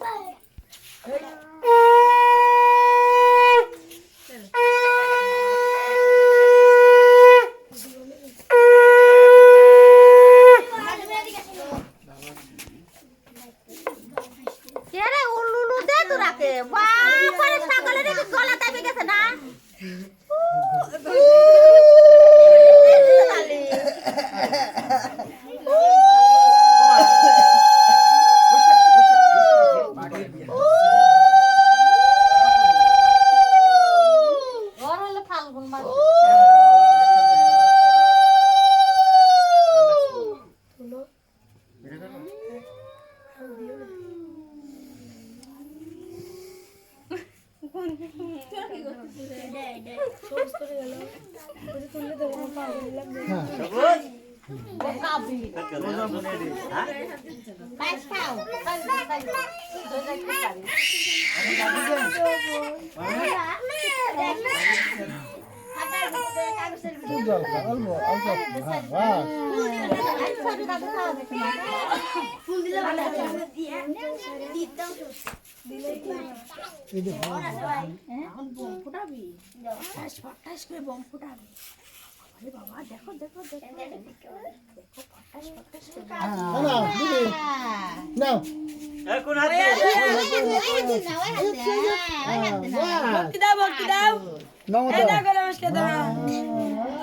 হলো ফাল্গুন মাস কাবি পাইস খাও পাইস পাইস হ্যাঁ এখন বাবা দেখো দেখো দেখো দেখো ফটাস ফটাস করে নাও দিদি নাও ভক্তি দাও। ভক্তি দাও নাও দাও নমস্কার দাও। সব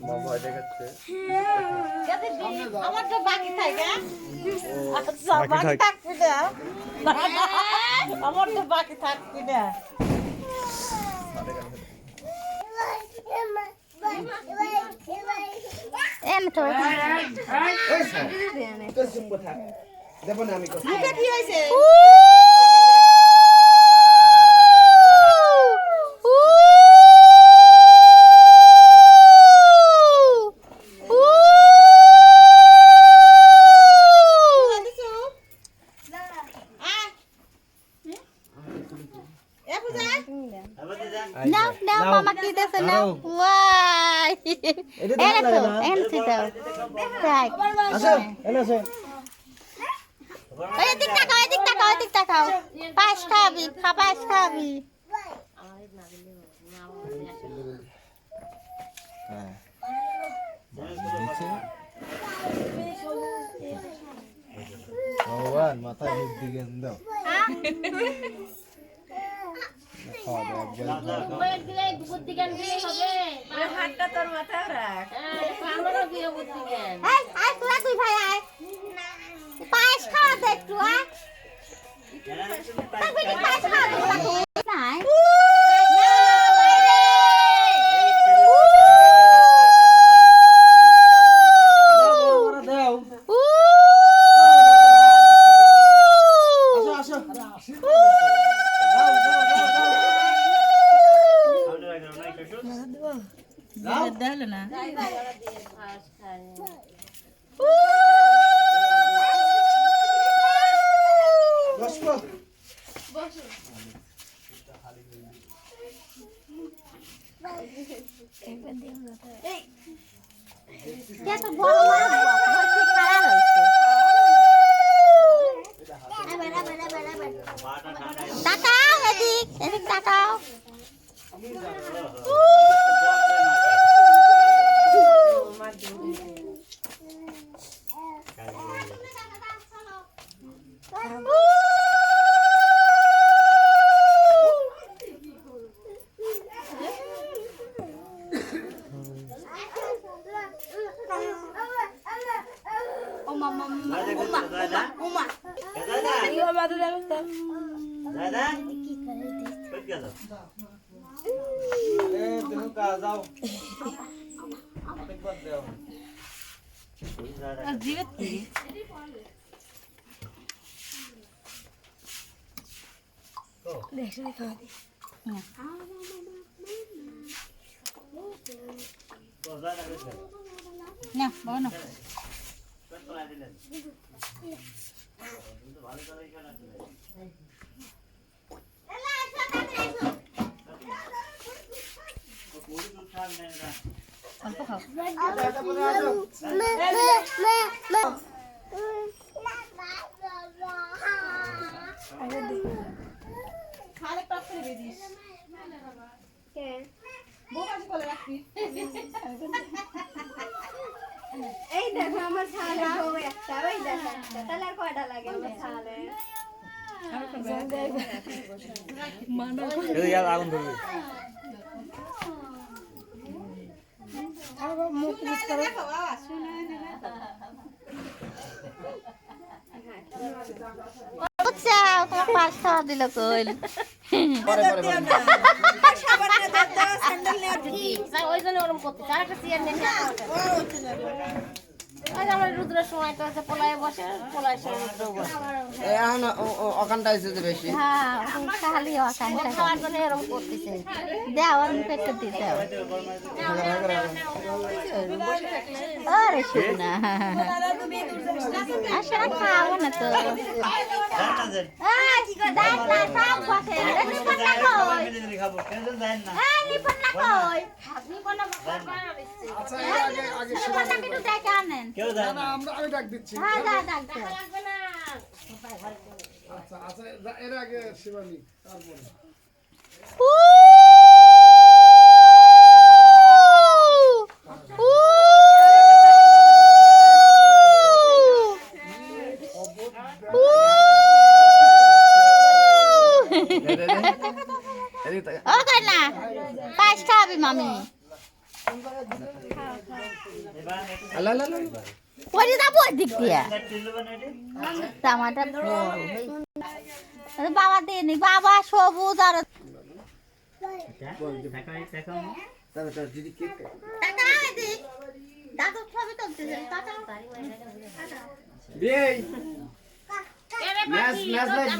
মা ভয় দেখাচ্ছে আমার তো বাকি থাকে আচ্ছা বাকি থাকবি না আমার তো বাকি থাকবি দেবো না আমি কথা কি হয়েছে দেছে নাও ওয়াই। এনে তো এনে তো দাও। তাই আসো এনে আসো ওই দিক তাকাও এদিক তাকাও এদিক তাকাও। পাঁচ খাবি খা পাঁচ খাবি ভগবান জ্ঞান দাও। পায়েস খাওয়া দে একটু আয় তারপরে কি পায়েস খাওয়া দে তোরাকে? নাই দাও উ আসো আসো দেখল না? বসবো কে তো বড় বড় বসে খাড়া রয়েছে তাকাও এদিক এদিক তাকাও É, um casal. Tem que fazer. Eu digo. মাথা দেখো তো এ দেখো কা যাও একবার দাও জিগত কি দেখো দেখো না বাবা না অল্প খাও খালে টপ করে দিয়ে দিস বউ কাছে বলে রাখবি এই দেখো আমার ছালে বউ একটা ওই দেখো তাহলে আর কয়টা লাগে আমার ছালে দিল কইল ওই জন্য ওরকম করতে চার একটা চেয়ার নিয়ে এখন বেশি। হ্যাঁ খালি অকাঙ্ক্ষা খাওয়ার জন্য এরকম করতেছে। দেও আর মুখে একটু দিতে আরে শোনা আসলে খাব না তো। আমি ডাক দিচ্ছি। আচ্ছা আচ্ছা এর আগে শিবানী তারপরে ও কন্যা পায়েস খাওয়াবি মামি আল্লাহ। যাব ওই দিক দিয়ে জামাটা বাবা দেনি বাবা সবুজ আর ছবি